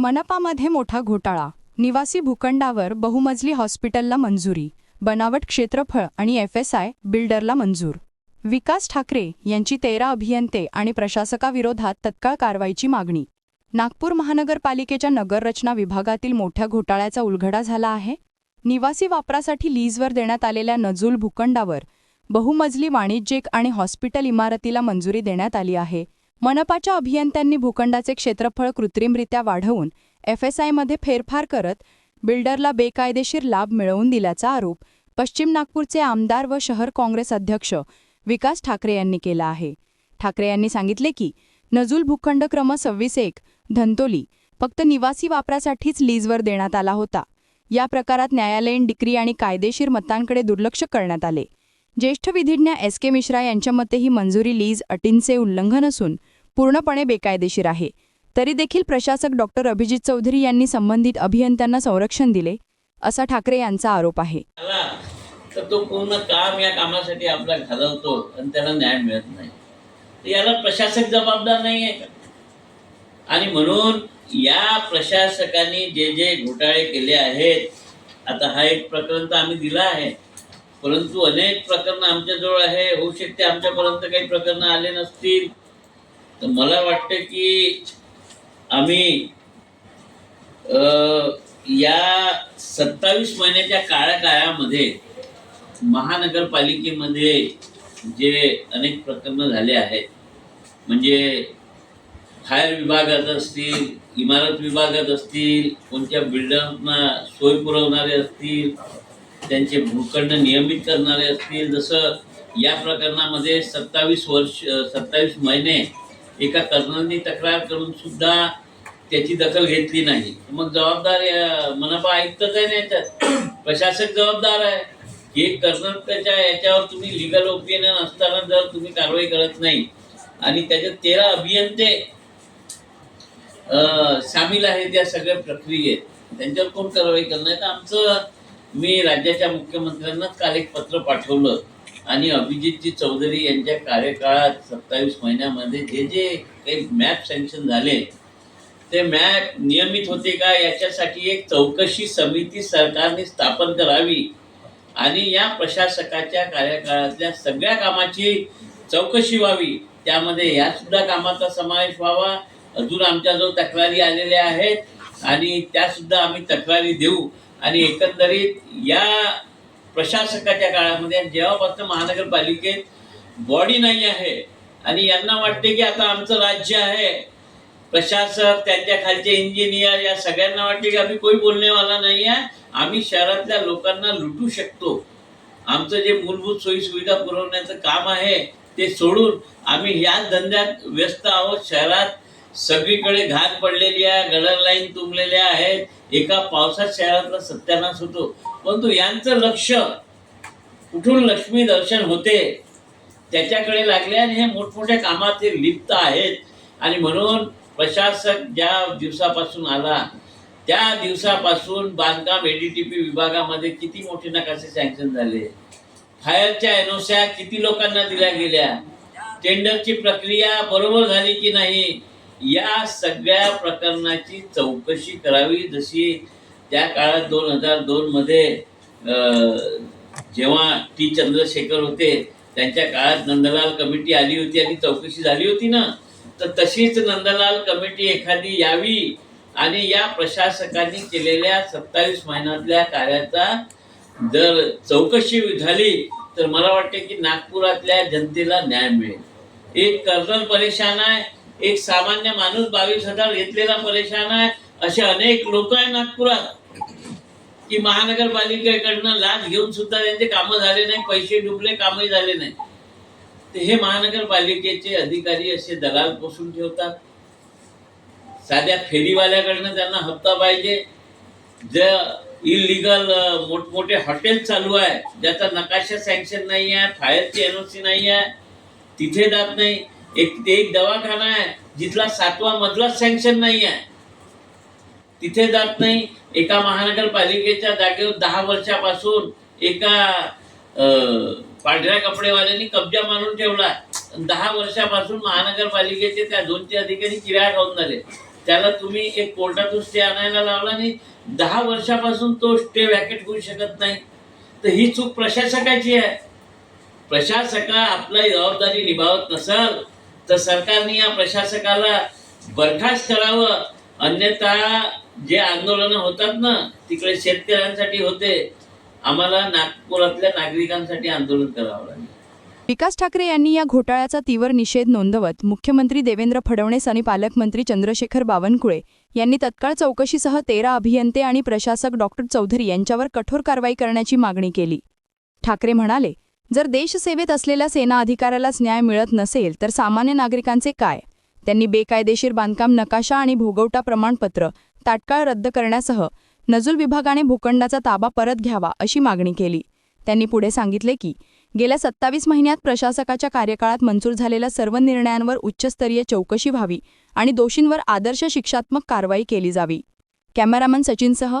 मनपामध्ये मोठा घोटाळा. निवासी भूखंडावर बहुमजली हॉस्पिटलला मंजुरी. बनावट क्षेत्रफळ आणि एफ एस आय बिल्डरला मंजूर. विकास ठाकरे यांची तेरा अभियंते आणि प्रशासकाविरोधात तत्काळ कारवाईची मागणी. नागपूर महानगरपालिकेच्या नगररचना विभागातील मोठ्या घोटाळ्याचा उलघडा झाला आहे. निवासी वापरासाठी लीजवर देण्यात आलेल्या नजूल भूखंडावर बहुमजली वाणिज्यिक आणि हॉस्पिटल इमारतीला मंजुरी देण्यात आली आहे. मनपाच्या अभियंत्यांनी भूखंडाचे क्षेत्रफळ कृत्रिमरित्या वाढवून एफएसआयमध्ये फेरफार करत बिल्डरला बेकायदेशीर लाभ मिळवून दिल्याचा आरोप पश्चिम नागपूरचे आमदार व शहर काँग्रेस अध्यक्ष विकास ठाकरे यांनी केला आहे. ठाकरे यांनी सांगितले की नजूल भूखंड क्रम सव्वीस एक धंतोली फक्त निवासी वापरासाठीच लीजवर देण्यात आला होता. या प्रकारात न्यायालयीन डिक्री आणि कायदेशीर मतांकडे दुर्लक्ष करण्यात आले. ज्येष्ठ विधिज्ञ एस के मिश्रा यांच्या मते ही मंजुरी लीज अटींचे उल्लंघन असून पूर्णपणे बेकायदेशीर आहे. तरी देखील प्रशासक डॉक्टर अभिजित चौधरी यांनी संबंधित अभियंत्यांना संरक्षण दिले असा ठाकरे यांचा आरोप आहे. तर तो पूर्ण काम या कामासाठी आपला घालवतो आणि त्याला न्याय मिळत नाही. तर याला प्रशासक जबाबदार नाही आहे का? आणि म्हणून या प्रशासकांनी जे जे घोटाळे केले आहेत आता हा एक प्रकरण तर आम्ही दिला आहे. परंतु अनेक प्रकरणं आमच्याजवळ आहे. होऊ शकते आमच्यापर्यंत काही प्रकरणं आले नसतील. तर मला वाटतं की आम्ही या सत्तावीस महिन्याच्या काळ्या काळामध्ये महानगरपालिकेमध्ये जे अनेक प्रकरणं झाले आहेत म्हणजे फायर विभागात असतील इमारत विभागात असतील कोणत्या बिल्डरना सोय पुरवणारे असतील त्यांचे भूखंड नियमित करणारे असतील जसं या प्रकरणामध्ये सत्तावीस वर्ष सत्तावीस महिने एका कर्णाने तक्रार करून सुद्धा त्याची दखल घेतली नाही. मग जबाबदार मनपा आयुक्तच आहे ना याच्यात प्रशासक जबाबदार आहे. हे कर्नाटकाच्या याच्यावर तुम्ही लिगल ओपिनियन असताना जर तुम्ही कारवाई करत नाही आणि त्याच्यात तेरा अभियंते सामील आहेत या सगळ्या प्रक्रियेत त्यांच्यावर कोण कारवाई करणार? तर आमचं मी राज्याच्या मुख्यमंत्र्यांनाच काल एक पत्र पाठवलं. आणि अभिजितजी चौधरी यांच्या कार्यकाळात सत्तावीस महिन्यामध्ये जे जे काही मॅप सँक्शन झाले ते मॅप नियमित होते का? याच्यासाठी एक चौकशी समिती सरकारने स्थापन करावी. आणि या प्रशासकाच्या कार्यकाळातल्या सगळ्या कामाची चौकशी व्हावी. त्यामध्ये या सुद्धा कामाचा समावेश व्हावा. अजून आमच्याजवळ तक्रारी आलेल्या आहेत आणि त्या सुद्धा आम्ही तक्रारी देऊ. आणि एकंदरीत या प्रशासकाच्या काळामध्ये जेव्हापासून महानगरपालिकेत बॉडी नाही आहे आणि यांना वाटते की आता आमचं राज्य आहे प्रशासक त्यांच्या खालचे इंजिनियर या सगळ्यांना वाटते की आम्ही कोणी बोलणेवाला नाही आहे. आम्ही शहरातल्या लोकांना लुटू शकतो. आमचं जे मूलभूत सोयी सुविधा पुरवण्याचं काम आहे ते सोडून आम्ही याच धंद्यात व्यस्त आहोत. शहरात सगळीकडे घाण पडलेली आहे गडर लाईन तुंबलेल्या आहेत एका पावसात शहरातला सत्यानाश होतो. परंतु यांचं लक्ष कुठून लक्ष्मी दर्शन होते त्याच्याकडे लागले आणि हे मोठमोठ्या कामात हे लिप्त आहेत. आणि म्हणून प्रशासक ज्या दिवसापासून आला त्या दिवसापासून बांधकाम एडीटीपी विभागामध्ये किती मोठे नकाशे सँक्शन झाले? फायरच्या एनओस्या किती लोकांना दिल्या गेल्या? टेंडरची प्रक्रिया बरोबर झाली की नाही? या सगळ्या प्रकरणाची चौकशी करावी. जशी त्या काळात दोन हजार दोन मध्ये जेव्हा टी चंद्रशेखर होते त्यांच्या काळात नंदलाल कमिटी आली होती आणि चौकशी झाली होती ना तर तशीच नंदलाल कमिटी एखादी यावी आणि या प्रशासकांनी केलेल्या सत्तावीस महिन्यातल्या कार्याचा जर चौकशी झाली तर मला वाटते की नागपुरातल्या जनतेला न्याय मिळेल. एक कर्नल परेशान आहे. एक सामान्य माणूस बावीस हजार घेतलेला परेशान आहे. असे अनेक लोक आहे नागपुरात. की महानगरपालिकेकडनं लाच घेऊन सुद्धा त्यांचे कामं झाले नाही पैसे डुबले कामही झाले नाही. ते हे महानगरपालिकेचे अधिकारी असे दलाल पोसून ठेवतात. साध्या फेरीवाल्याकडनं त्यांना हप्ता पाहिजे. जे इलिगल मोठमोठे हॉटेल चालू आहे ज्याचा नकाशा सँक्शन नाही आहे फायरची एनओसी नाही आहे तिथे जात नाही. एक ते एक दवाखाना आहे जिथला सातवा मधला सँक्शन नाही आहे. तिथे जात नाही एका महानगरपालिकेच्या जागेवर दहा वर्षापासून एका पांढऱ्या कपडेवाल्यांनी कब्जा मारून ठेवला दहा वर्षापासून महानगरपालिकेचे त्या दोनचे अधिकारी किराया खाऊन झाले त्याला तुम्ही एक कोर्टातून स्टे आणायला लावला आणि दहा वर्षापासून तो स्टे वॅकेट होऊ शकत नाही. तर ही चूक प्रशासकाची आहे. प्रशासका आपली जबाबदारी निभावत नसल तर सरकारने या प्रशासकाला बरखास्त करावं. अन्यथा जे आंदोलनं होतात ना तिकडे शेतकऱ्यांसाठी होते. आम्हाला नागपुरातल्या नागरिकांसाठी आंदोलन करावं लागेल. विकास ठाकरे यांनी या घोटाळ्याचा तीव्र निषेध नोंदवत मुख्यमंत्री देवेंद्र फडणवीस आणि पालकमंत्री चंद्रशेखर बावनकुळे यांनी तत्काळ चौकशीसह तेरा अभियंते आणि प्रशासक डॉक्टर चौधरी यांच्यावर कठोर कारवाई करण्याची मागणी केली. ठाकरे म्हणाले जर देशसेवेत असलेल्या सेना अधिकाऱ्यालाच न्याय मिळत नसेल तर सामान्य नागरिकांचे काय? त्यांनी बेकायदेशीर बांधकाम नकाशा आणि भोगवटा प्रमाणपत्र तात्काळ रद्द करण्यासह नजूल विभागाने भूखंडाचा ताबा परत घ्यावा अशी मागणी केली. त्यांनी पुढे सांगितले की गेल्या सत्तावीस महिन्यात प्रशासकाच्या कार्यकाळात मंजूर झालेल्या सर्व निर्णयांवर उच्चस्तरीय चौकशी व्हावी आणि दोषींवर आदर्श शिक्षात्मक कारवाई केली जावी. कॅमेरामन सचिनसह